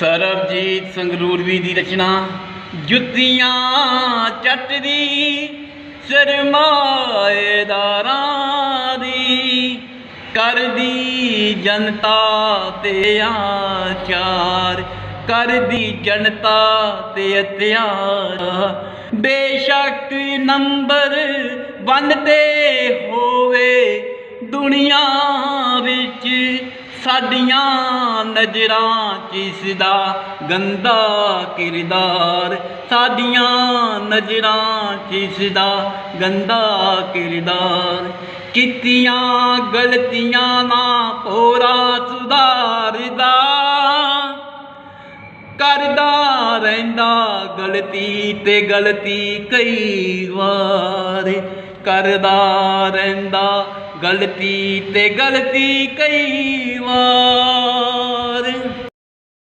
ਸਰਬਜੀਤ ਸੰਗਰੂਰਵੀ ਦੀ ਰਚਨਾ, ਜੁੱਤੀਆਂ ਚੱਟਦੀ ਸਰਮਾਏਦਾਰਾਂ ਦੀ, ਕਰਦੀ ਜਨਤਾ ਤੇ ਆਚਾਰ, ਕਰਦੀ ਜਨਤਾ ਤੇ ਅਤਿਆਰ ਬੇਸ਼ੱਕ ਨੰਬਰ ਵੰਨ ਤੇ ਹੋਵੇ ਦੁਨੀਆ ਸਾਡੀਆਂ ਨਜ਼ਰਾਂ 'ਚ ਦਾ ਗੰਦਾ ਕਿਰਦਾਰ। ਸਾਡੀਆਂ ਨਜ਼ਰਾਂ 'ਚ ਦਾ ਗੰਦਾ ਕਿਰਦਾਰ। ਕੀਤੀਆਂ ਗਲਤੀਆਂ ਨਾ ਪੋਰਾ ਸੁਧਾਰਦਾ। ਕਰਦਾ ਰਹਿੰਦਾ ਗਲਤੀ ਤੇ ਗਲਤੀ ਕਈ ਵਾਰ। ਕਰਦਾ ਰਹਿੰਦਾ ਗਲਤੀ ਤੇ ਗਲਤੀ ਕਈ ਵਾਰ।